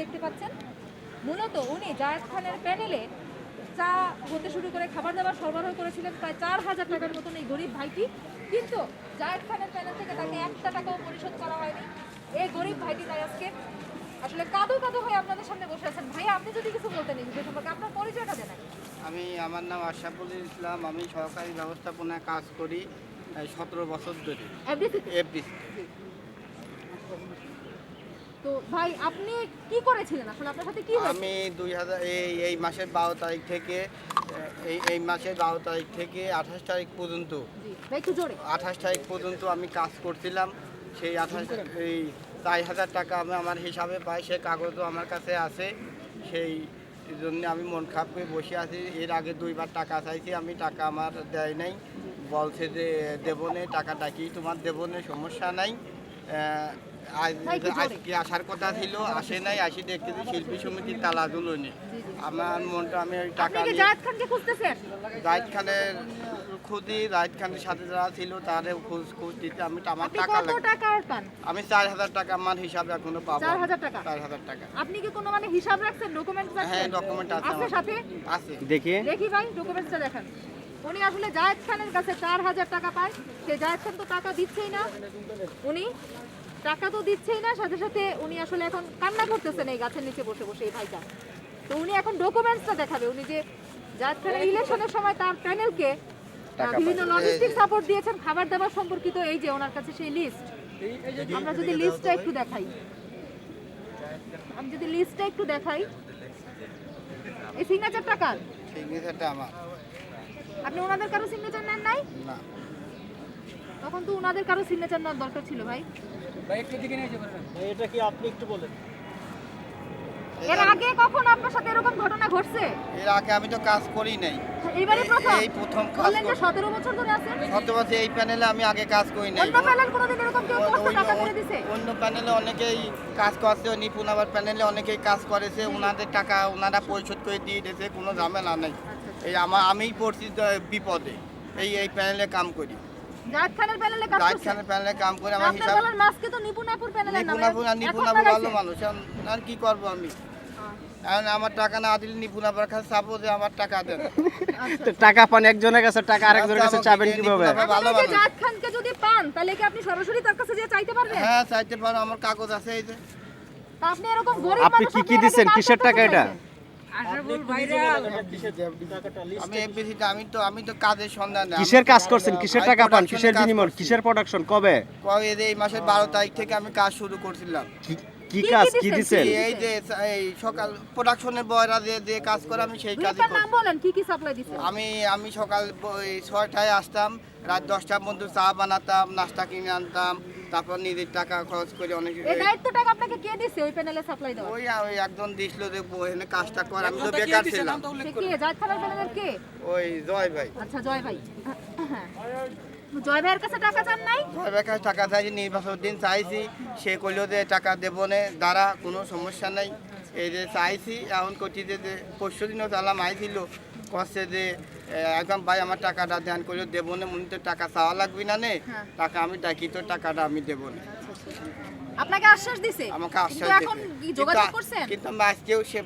দেখতে পাচ্ছেন। মূলত উনি জায়েদ খানের প্যানেলে চা হতে শুরু করে খাবার দাবার সরবরাহ করেছিলেন প্রায় চার হাজার টাকার মতন এই গরিব ভাইটি। কিন্তু জায়েদ খানের প্যানেল থেকে তাকে একটা টাকাও পরিশোধ করা হয়নি। এই গরিব ভাইটি তাই আজকে আসলে কাদো কাদো হয়ে আপনাদের সামনে বসে আছেন। ভাই আপনি যদি কিছু বলতেন এই বিষয় সম্পর্কে আপনার পরিচয়টা জানান। আমি আমার নাম আশরাফুল ইসলাম। আমি সরকারি ব্যবস্থাপনায় কাজ করি সতেরো বছর ধরে। এফবি তো ভাই আপনি কি করেছিলেন? আসলে আপনার সাথে কি আমি দুই হাজার এই এই মাসের বারো তারিখ থেকে এই এই মাসের বারো তারিখ থেকে আঠাশ তারিখ পর্যন্ত জি ভাই একটু জোরে। আঠাশ তারিখ পর্যন্ত আমি কাজ করছিলাম। সেই আঠাশ এই চার হাজার টাকা আমি আমার হিসাবে পাই সে কাগজও আমার কাছে আছে। সেই জন্য আমি মন খারাপ করে বসে আছি। এর আগে দুইবার টাকা চাইছি আমি টাকা আমার দেয় নাই। বলছে যে দেবো নে টাকাটা কি তোমার দেবো নে সমস্যা নাই। আজকে আসার কথা ছিল আসে নাই আসি দেখতেছি শিল্পী সমিতির তালা ঝুলনি। আমার মনটা আমি ওই টাকা জাহিদ খানের খুদি জাহিদ খানের সাথে যারা ছিল তারে খোঁজ খোঁজ দিতে আমি আমার টাকা লাগে আমি চার হাজার টাকা আমার হিসাবে এখনও পাবো। চার হাজার টাকা? চার হাজার টাকা। আপনি কি কোনো মানে হিসাব রাখছেন ডকুমেন্টস হ্যাঁ ডকুমেন্ট আছে আছে সাথে? আছে। দেখি। দেখি ভাই ডকুমেন্টসটা দেখান। উনি আসলে জায়েদ খানের কাছে চার হাজার টাকা পায়। সে জায়েদ খান তো টাকা দিচ্ছেই না। উনি টাকা তো দিচ্ছেই না সাথে সাথে উনি আসলে এখন কান্না করতেছেন এই গাছের নিচে বসে বসে এই ভাইটা। তো উনি এখন ডকুমেন্টসটা দেখাবে উনি যে জায়েদ খানের ইলেকশনের সময় তার প্যানেলকে বিভিন্ন। লজিস্টিক সাপোর্ট দিয়েছেন খাবার দাবার সম্পর্কিত এই যে ওনার কাছে সেই লিস্ট আমরা যদি লিস্টটা একটু দেখাই। আমি যদি লিস্টটা একটু দেখাই। এই সিগনেচার টাকার সিগনেচারটা আমার। আপনি ওনাদের কারও সিগনেচার নেন নাই? না। তখন তো ওনাদের কারও সিগনেচার নেওয়ার দরকার ছিল ভাই। এটা কি আপনি একটু বলেন। এর আগে কখন আপনার সাথে এরকম ঘটনা ঘটছে? এর আগে আমি তো কাজ করি নাই। এইবারই প্রথম? এই প্রথম কাজ বললেন যে করছি। সতেরো বছর ধরে আছেন। সত্য বলছে এই প্যানেলে আমি আগে কাজ করি নাই। অন্য প্যানেল কোনোদিন এরকম কেউ অন্য- টাকা অন্য প্যানেলে অনেকেই কাজ করছে নিপুণ আবার প্যানেলে অনেকেই কাজ করেছে ওনাদের টাকা ওনারা পরিশোধ করে দিয়ে দিয়েছে কোনো ঝামেলা নেই। এই আমার আমিই পড়ছি বিপদে। এই এই প্যানেলে কাম করি। জাহিদ খানের প্যানেলে কাজ জাহিদ খানের প্যানেলে কাম করে আমার হিসাব বলার মাসকে তো নিপুণাপুর প্যানেলের নাম নিপুণাপুর আর নিপুণাপুর ভালো। মানুষ আর কি করব আমি? এখন আমার টাকা না দিলে নিপুণাপুর কাছে চাবো যে আমার টাকা দেন। তো টাকা পান একজনের কাছে টাকা আরেকজনের কাছে চাবেন কীভাবে? ভালো মানুষ। জাহিদ খানকে যদি পান তাহলে কি আপনি সরাসরি তার কাছে যেয়ে চাইতে পারবেন? হ্যাঁ চাইতে পারো আমার কাগজ আছে এই যে। আপনি এরকম গরিব আপনি কি কি? কিসের টাকা এটা? আমি এফবিসিতে আমি তো আমি তো কাজের সন্ধান কিসের কাজ করছেন? কিসের টাকা পান? কিসের বিনিময়? কিসের প্রোডাকশন কবে? কবে এই মাসের বারো তারিখ থেকে আমি কাজ শুরু করছিলাম। কি- কাজ? কি কি দিছেন? এই যে এই সকাল প্রোডাকশনের বয়রা যে যে কাজ করে আমি সেই দুই কাজই নাম বলেন কি কি সাপ্লাই দিচ্ছেন আমি আমি সকাল আসতাম রাত দশটার মধ্যে চা বানাতাম নাস্তা কিনে আনতাম তারপর নিজের টাকা খরচ করে অনেক এই দায়িত্বটাকে আপনাকে কে দিছে? ওই প্যানেলে সাপ্লাই দেওয়া ওই ওই একজন দিছিল যে এখানে কাজটা কর আমি তো বেকার ছিলাম। সে কে? প্যানেলের কে? ওই জয় ভাই। আচ্ছা জয় ভাই। জয় ভাইয়ের কাছে টাকা চান নাই? জয় ভাই কাছে টাকা চাইছি নির্বাচন দিন চাইছি। সে কইলো যে টাকা দেবো নে দ্বারা কোনো সমস্যা নাই। এই যে চাইছি এখন করছি যে যে পরশু দিনও চালাম আইছিল। কচ্ছে যে একদম ভাই আমার টাকাটা ধ্যান করল দেবো না মনে তো টাকা চাওয়া লাগবে না নে হ্যাঁ। টাকা আমি ডাকি তো টাকাটা আমি দেবো না। আপনাকে আশ্বাস দিছে? আমাকে আশ্বাস এখন যোগাযোগ করছেন? কিন্তু আমি আজকেও সে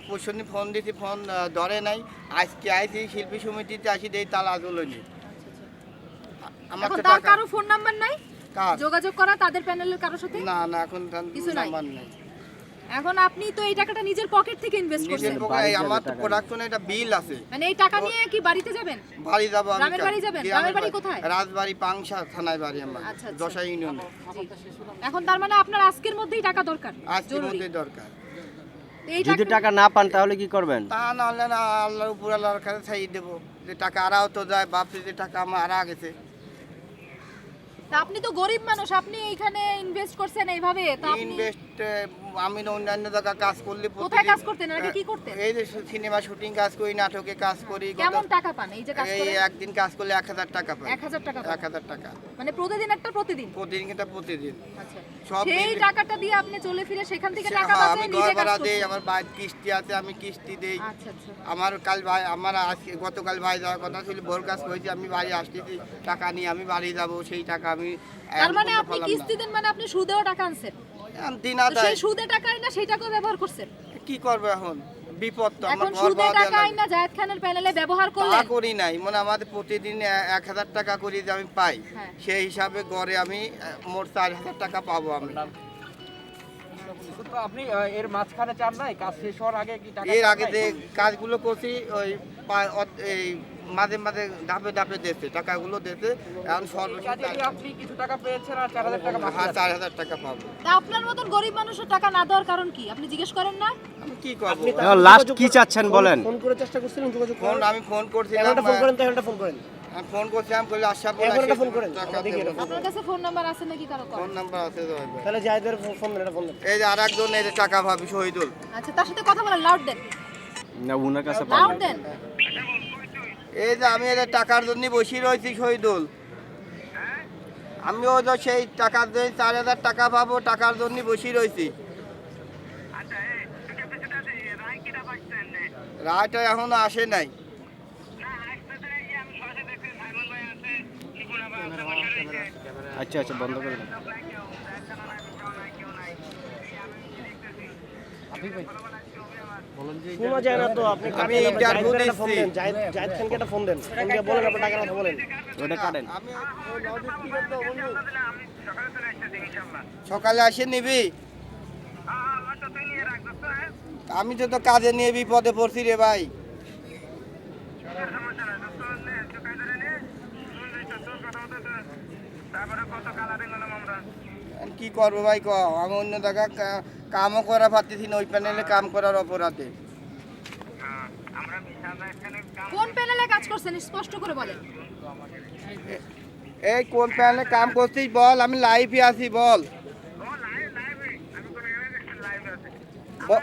ফোন দিছি ফোন ধরে নাই। আজকে আইছি শিল্পী সমিতিতে আসি দেই তালা জলনি আমার তো কারও ফোন নাম্বার নাই? যোগাযোগ করা তাদের প্যানেলের কারোর সাথে? না না এখন কিছু নাম্বার নাই। এখন আপনি তো এই টাকাটা নিজের পকেট থেকে ইনভেস্ট করছেন। যাবে আমার তো প্রোডাকশনে একটা বিল আছে। মানে এই টাকা নিয়ে কি বাড়িতে যাবেন? বাড়ি যাব আমি গ্রামের বাড়ি যাবেন? গ্রামের বাড়ি কোথায়? রাজবাড়ি পাংশা থানায় বাড়ি আমার আচ্ছা, আচ্ছা। দশা ইউনিয়নে। এখন তার মানে আপনার আজকের মধ্যেই টাকা দরকার? আজকের মধ্যেই দরকার। যদি টাকা টাকা না পান তাহলে কি করবেন? তা না হলে না আল্লাহর উপর আল্লাহর কাছে চাই দেবো। যে টাকা আরাও তো যায় বাপরে যে টাকা আমার আরা গেছে। তা আপনি তো গরিব মানুষ আপনি এইখানে ইনভেস্ট করছেন এইভাবে। তো আপনি ইনভেস্ট আমি না অন্যান্য জায়গায় কাজ করলে কোথায় কাজ করতেন? আগে কি করতেন? এই যে সিনেমা শুটিং কাজ করি নাটকে কাজ করি কেমন টাকা পান? এই যে কাজ এই করে? একদিন কাজ করলে এক হাজার টাকা পাই। এক হাজার টাকা পান? এক হাজার টাকা। মানে প্রতিদিন একটা প্রতিদিন? প্রতিদিন প্রতিদিন। আচ্ছা। সেই টাকাটা দিয়ে আপনি চলে ফিরে সেখান থেকে টাকা হ্যাঁ, আমি নিজে ঘর ভাড়া দেই আমার কিস্তি আছে আমি কিস্তি দেই। আচ্ছা আচ্ছা। আমার কাল ভাই আমার আজকে গতকাল ভাই যাওয়ার কথা ছিল ভোর কাজ করেছি আমি বাড়ি আসতেছি টাকা নিয়ে আমি বাড়ি যাব সেই টাকা আমি তার মানে আপনি কিস্তি দেন মানে আপনি সুদেও টাকা আনছেন? দিন আদায় সুদে টাকাই না সেই টাকাও ব্যবহার করছেন কি করব এখন? বিপদ তো আমার ঘর ভাড়া দেওয়া টাকা লাগে। আইনা জায়েদ খানের প্যানেলে ব্যবহার তা করি নাই। মানে আমাদের প্রতিদিন এ- এক হাজার টাকা করে যে আমি পাই। হ্যাঁ। সেই হিসাবে গড়ে আমি মোট চার হাজার টাকা পাবো আমি। আপনি এর মাঝখানে চান নাই? কাজ শেষ হওয়ার আগে কি টাকা এর আগে যে কাজগুলো করছি ওই এই মাঝে মাঝে ধাপে ধাপে দিতে টাকাগুলো দিতে এখন আপনি কিছু টাকা পেয়েছেন আর চার হাজার টাকা হ্যাঁ? চার হাজার টাকা পাবো। তা আপনার মতন গরিব মানুষের টাকা না দেওয়ার কারণ কি? আপনি জিজ্ঞেস করেন না? আমি কি করব? লাস্ট কি চাচ্ছেন বলেন? ফোন করে চেষ্টা করছিলেন যোগাযোগ ফোন আমি ফোন করছিলাম এগারোটা ফোন করেন তো এগারোটা ফোন করেন। আমি ফোন করছিলাম করলে আশা বলে এখন একটা ফোন করেন, দেখি আপনার কাছে ফোন নাম্বার আছে নাকি কারও? ফোন নাম্বার আছে তো ভাই। তাহলে জায়দের ফোন দেন ফোন দেন এই যে আর একজন এই যে টাকা ভাবি শহীদুল। আচ্ছা তার সাথে কথা বলেন লাউড দেন। না উনার কাছে লাউড দেন। এই যে আমি এদের টাকার জন্য বসে রয়েছি শহীদুল আমিও তো সেই টাকার জন্য চার হাজার টাকা পাবো টাকার জন্য বসে রয়েছি রায়টা এখনও আসে নাই আচ্ছা আচ্ছা বন্ধ করে দেন। শোনা যায় না তো আপনি আমি ফোন দিচ্ছি। জাহিদ জাহিদ খানকে একটা ফোন দেন। ফোন দিয়ে বলেন আপনার টাকার কথা বলেন। ওটা কাটেন। আমি। সকালে আসে নিবি। আমি তো তো কাজে নিয়ে বিপদে পড়ছি রে ভাই। কি করব ভাই ক আমি অন্য জায়গা কামও করা পারতেছি না ওই প্যানেলে কাম করার অপরাধে। কোন প্যানেলে কাজ করছেন? স্পষ্ট করে বলেন। এই কোন প্যানেলে কাম করছিস বল আমি লাইভে আছি বল। ব-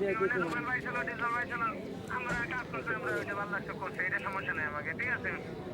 নিপুণাপুর সাথে এটা নিয়ে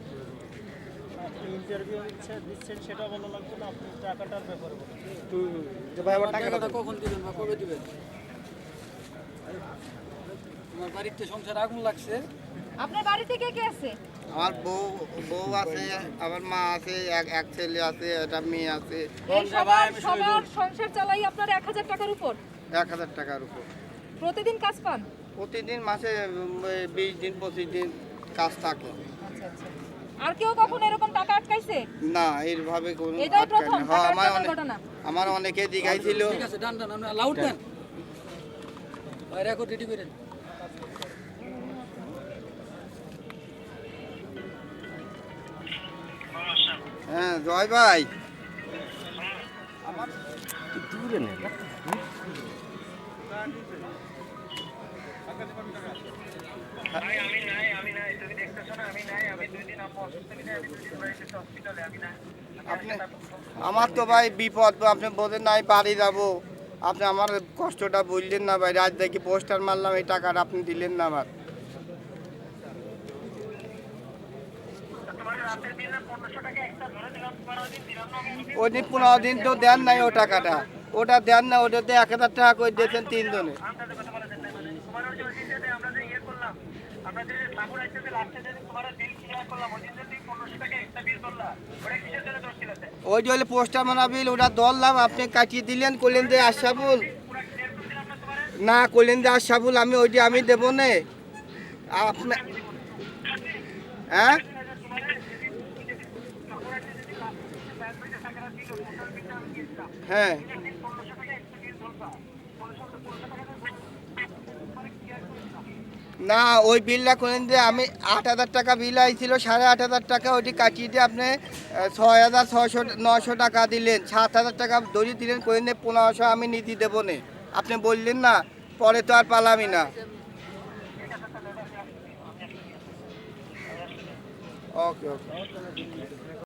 হুম, হুম। যে ভাই আমার টাকাটা কখন দিবেন বা কবে দিবেন? আমার বাড়িতে সংসার আগুন লাগছে? আপনার বাড়িতে কে কে আছে? আমার বউ বউ আছে আমার মা আছে এক এক ছেলে আছে একটা মেয়ে আছে। এই সবার সবার সংসার চালাই আপনার এক হাজার টাকার উপর? এক হাজার টাকার উপর। প্রতিদিন কাজ পান? প্রতিদিন মাসে বিশ দিন পঁচিশ দিন কাজ থাকে। আচ্ছা আচ্ছা। আর কেউ কখনো এরকম টাকা আটকাইছে? না এইভাবে কোনো এটাই প্রথম হ্যাঁ, আমার অনেক ঘটনা। আমার অনেকে দিঘাইছিল ঠিক আছে ডান ডান আমরা লাউড দেন। ভাই রেকর্ড রেডি করেন। হ্যাঁ জয় ভাই। দূরে নেন আপনি আমার তো ভাই বিপদ আপনি বোঝেন নাই বাড়ি যাব। আপনি আমার কষ্টটা বললেন না ভাই রাত দেখি পোস্টার মারলাম এই টাকাটা আপনি দিলেন না আমার। ওই দিন পনেরো দিন তো দেন নাই ও টাকাটা। ওটা দেন না ওটাতে এক হাজার টাকা করে দিয়েছেন তিনজনে। ওই যে পোস্টার মারা বিল ওটা ধরলাম আপনি কাটিয়ে দিলেন করলেন যে আশাবুল না করলেন যে আশাবুল আমি ওই যে আমি দেবো নে। আপনি হ্যাঁ। হ্যাঁ। না, ওই বিলটা করেন যে আমি আট হাজার টাকা বিল আইছিল, সাড়ে আট হাজার টাকা ওইটি কাটিয়ে দিয়ে আপনি ছয় হাজার ছশো নশো টাকা দিলেন, সাত হাজার টাকা দড়ি দিলেন করেন যে পনেরোশো আমি নীতি দেবো নে। আপনি বললেন না, পরে তো আর পালামি না। ওকে ওকে।